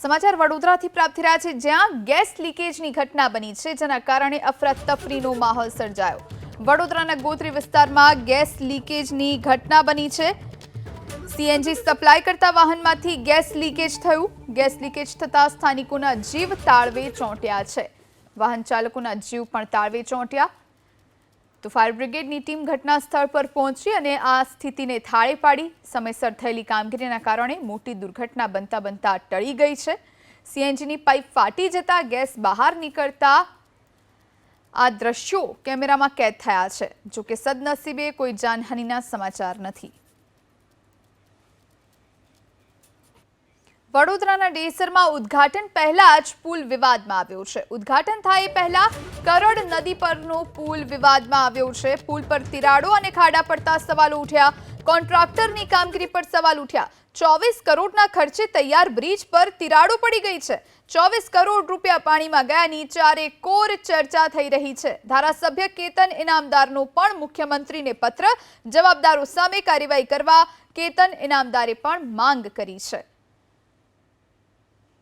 સમાચાર વડોદરાથી પ્રાપ્ત રહ્યા છે, જ્યાં ગેસ લીકેજની ઘટના બની છે, જેના કારણે અફરાતફરીનો માહોલ સર્જાયો. વડોદરાના ગોત્રી વિસ્તારમાં ગેસ લીકેજની ઘટના બની છે. સીએનજી સપ્લાય કરતા વાહનમાંથી ગેસ લીકેજ થયું. ગેસ લીકેજ થતાં સ્થાનિકોના જીવ તાળવે ચોંટ્યા છે. વાહન ચાલકોના જીવ પણ તાળવે ચોંટ્યા. તો ફાયર બ્રિગેડની ટીમ ઘટના સ્થળ પર પહોંચી અને આ સ્થિતિને થાળે પાડી. સમયસર થયેલી કામગીરીના કારણે મોટી દુર્ઘટના બનતા બનતા ટળી ગઈ છે. સીએનજીની પાઇપ ફાટી જતા ગેસ બહાર નીકળતા આ દ્રશ્યો કેમેરામાં કેદ થયા છે. જોકે સદનસીબે કોઈ જાનહાનિના સમાચાર નથી. વડોદરાના ડેસરમાં ઉદ્ઘાટન પહેલા જ પુલ વિવાદમાં આવ્યો છે. ઉદ્ઘાટન થાય પહેલા કરડ નદી પરનો પુલ વિવાદમાં આવ્યો છે. પુલ પર તિરાડો અને ખાડા પડતા સવાલો ઉઠ્યા. કોન્ટ્રાક્ટરની કામગીરી પર સવાલ ઉઠ્યા. ચોવીસ કરોડના ખર્ચે તૈયાર બ્રિજ પર તિરાડો પડી ગઈ છે. ચોવીસ કરોડ રૂપિયા પાણીમાં ગયાની ચારે કોર ચર્ચા થઈ રહી છે. ધારાસભ્ય કેતન ઇનામદારનો પણ મુખ્યમંત્રીને પત્ર. જવાબદારો સામે કાર્યવાહી કરવા કેતન ઇનામદારે પણ માંગ કરી છે.